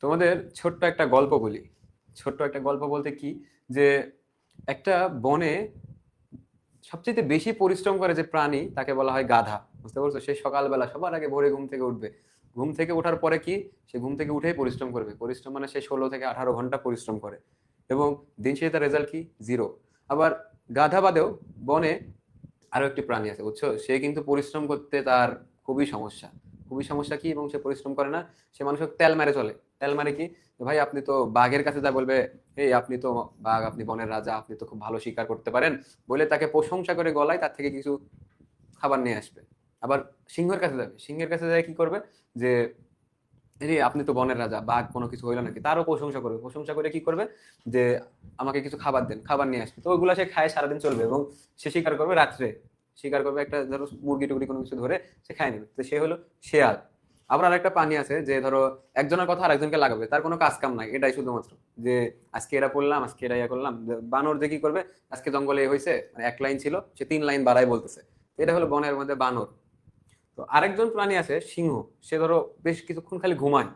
তোমাদের ছোট্ট একটা গল্প বলি। ছোট্ট একটা গল্প বলতে কি? যে একটা বনে সবচেয়ে বেশি পরিশ্রম করে যে প্রাণী তাকে বলা হয় গাধা। বুঝতে পারছ? সে সকালবেলা সবার আগে ভোরে ঘুম থেকে উঠবে। ঘুম থেকে ওঠার পরে কি? সে ঘুম থেকে উঠেই পরিশ্রম করবে। পরিশ্রম মানে সে ষোলো থেকে আঠারো ঘণ্টা পরিশ্রম করে। এবং দিন শেষে তার রেজাল্ট কি? জিরো আবার গাধা বাদেও বনে আরও একটি প্রাণী আছে, বুঝছ? সে কিন্তু পরিশ্রম করতে তার খুবই সমস্যা। খুবই সমস্যা কি এবং সে পরিশ্রম করে না, সে মানুষকে তেল মারে চলে। তেল মারে কি? ভাই, আপনি তো বাঘের কাছে যা বলবে এই আপনি তো বাঘ, আপনি বনের রাজা, আপনি তো খুব ভালো শিকার করতে পারেন, বলে তাকে প্রশংসা করে গলায় তার থেকে কিছু খাবার নিয়ে আসবে। আবার সিংহের কাছে যাবে। সিংহের কাছে যায় কি করবে? যে রে আপনি তো বনের রাজা, বাঘ কোনো কিছু হইল নাকি? তারও প্রশংসা করবে। প্রশংসা করে কি করবে? যে, আমাকে কিছু খাবার দেন, খাবার নিয়ে আসবে। তো ওইগুলো সে খায়, সারাদিন চলবে এবং সে শিকার করবে রাত্রে। শিকার করবে একটা ধরো মুরগি টুরগি কোনো কিছু ধরে সে খায় নেবে। তো সে হলো শেয়াল। আবার আরেকটা প্রাণী আছে যে ধরো একজনের কথা আরেকজনকে লাগাবে, তার কোনো কাজ কাম নাই, এটাই শুধুমাত্র। যে আজকে এটা পড়লাম, আজকে এটা ইয়া করলাম বানর যে কি করবে, আজকে জঙ্গলে এ হয়েছে মানে এক লাইন ছিল, সে তিন লাইন বাড়াই বলতেছে। এটা হলো বনের মধ্যে বানর। তো আরেকজন প্রাণী আছে, সিংহ। সে ধরো বেশ কিছুক্ষণ খালি ঘুমায়।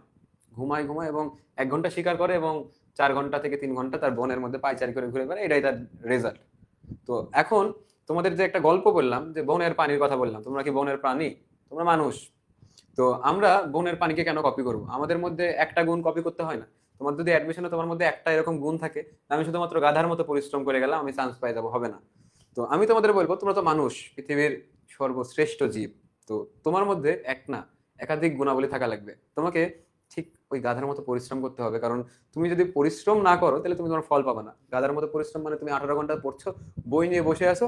ঘুমায় ঘুমায় এবং এক ঘণ্টা শিকার করে এবং চার ঘণ্টা থেকে তিন ঘণ্টা তার বনের মধ্যে পায়চারি করে ঘুরে বেড়ায়, এটাই তার রেজাল্ট তো এখন তোমাদের যে একটা গল্প বললাম, যে বনের পানির কথা বললাম, তোমরা কি বনের প্রাণী? তোমরা মানুষ। তো আমরা বনের পানিকে কেন কপি করব? আমাদের মধ্যে একটা গুণ কপি করতে হয় না। তোমার যদি অ্যাডমিশনে তোমার মধ্যে একটা এরকম গুণ থাকে, আমি শুধুমাত্র গাধার মতো পরিশ্রম করে গেলাম, আমি চান্স পাই যাব, হবে না। তো আমি তোমাদের বলব, তোমরা তো মানুষ, পৃথিবীর সর্বশ্রেষ্ঠ জীব। তো তোমার মধ্যে এক না, একাধিক গুণাবলী থাকা লাগবে। তোমাকে ঠিক ওই গাধার মতো পরিশ্রম করতে হবে, কারণ তুমি যদি পরিশ্রম না করো, তাহলে তুমি তোমার ফল পাবে না। গাধার মতো পরিশ্রম মানে তুমি আঠারো ঘণ্টা পড়ছো, বই নিয়ে বসে আছো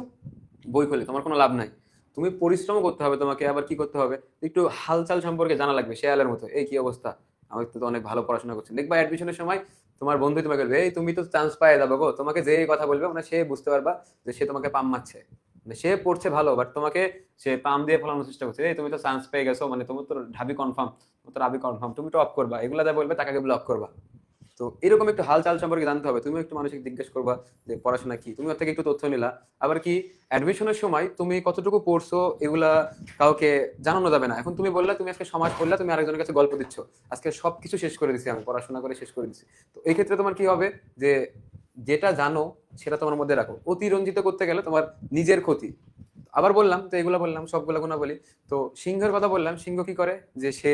বই খুলে, তোমার কোনো লাভ নাই। তুমি পরিশ্রম করতে হবে তোমাকে, আবার কি করতে হবে? একটু হালচাল সম্পর্কে জানা লাগবে, শেয়ালের মতো। এই কি অবস্থা? আমি তো অনেক ভালো পড়াশোনা করছি। দেখবা অ্যাডমিশনের সময় তোমার বন্ধু তোমাকে বলবে, এই, তুমি তো চান্স পাই যাব গো। তোমাকে যে কথা বলবে মানে সে বুঝতে পারবা যে সে তোমাকে পাম মারছে। মানে সে পড়ছে ভালো বাট তোমাকে সে পাম দিয়ে ফলানোর চেষ্টা করছে। এই, তুমি তো চান্স পেয়ে গেছো মানে তোমার তো ঢাবি কনফার্ম তোমার তো রাবি কনফার্ম তুমি অফ করবা। এগুলা যা বলবে, তাকে ব্লক করবা। তো এরকম একটু হালচাল সম্পর্কে জানতে হবে। তুমি একটু মানুষকে জিজ্ঞেস করবা যে পড়াশোনা কি? তুমি ওর থেকে একটু তথ্য নিলা। আবার কি অ্যাডমিশনের সময় তুমি কতটুকু পড়ছো এগুলা কাউকে জানানো যাবে না। এখন তুমি বললা, তুমি আজকে সমাজ পড়লা, তুমি আরেকজনের কাছে গল্প দিচ্ছ। আজকে সবকিছু শেষ করে দিচ্ছি আমি, পড়াশোনা করে শেষ করে দিচ্ছি তো এই ক্ষেত্রে তোমার কি হবে যে, যেটা জানো সেটা তোমার মধ্যে রাখো। অতিরঞ্জিত করতে গেলে তোমার নিজের ক্ষতি। আবার বললাম, তো এগুলো বললাম, সবগুলো গুণা বলি তো সিংহের কথা বললাম, সিংহ কি করে? যে সে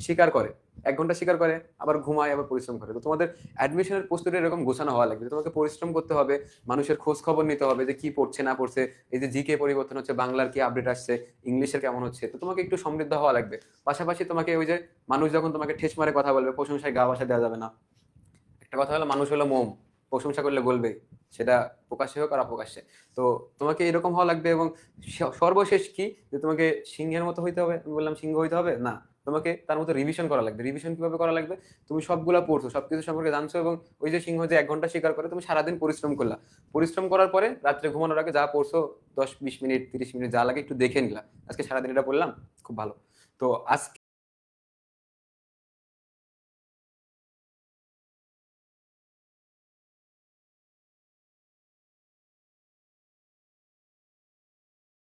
শিকার করে। এক ঘণ্টা শিকার করে, আবার ঘুমায়, আবার পরিশ্রম করে। তো তোমাদের অ্যাডমিশনের প্রস্তুতি এরকম গোছানো হওয়া লাগবে। তোমাকে পরিশ্রম করতে হবে, মানুষের খোঁজ খবর নিতে হবে যে কি পড়ছে, না পড়ছে। এই যে জিকে পরিবর্তন হচ্ছে, বাংলার কি আপডেট আসছে ইংলিশের কেমন হচ্ছে, তো তোমাকে একটু সমৃদ্ধ হওয়া লাগবে। পাশাপাশি তোমাকে ওই যে মানুষ যখন তোমাকে ঠেস মারে কথা বলবে, প্রশংসায় গা বাসা দেওয়া যাবে না। একটা কথা হলো, মানুষ হলো মোম, প্রশংসা করলে বলবে, সেটা প্রকাশ্যে হোক আর অপ্রকাশ্যে। তো তোমাকে এরকম হওয়া লাগবে এবং সর্বশেষ কি? যে তোমাকে সিংহের মতো হইতে হবে, আমি বললাম সিংহ হইতে হবে? না। তোমাকে তার মতো রিভিশন করা লাগবে। রিভিশন কীভাবে করা লাগবে? তুমি সবগুলো পড়ছো, সবকিছু সম্পর্কে জানছো এবং ওই যে সিংহ যে এক ঘণ্টা শিকার করে, তুমি সারাদিন পরিশ্রম করলা। পরিশ্রম করার পরে রাত্রে ঘুমানোর আগে যা পড়ছো, দশ, বিশ মিনিট, তিরিশ মিনিট যা লাগে একটু দেখে নিলা। আজকে সারাদিন এটা পড়লাম? খুব ভালো। তো আজকে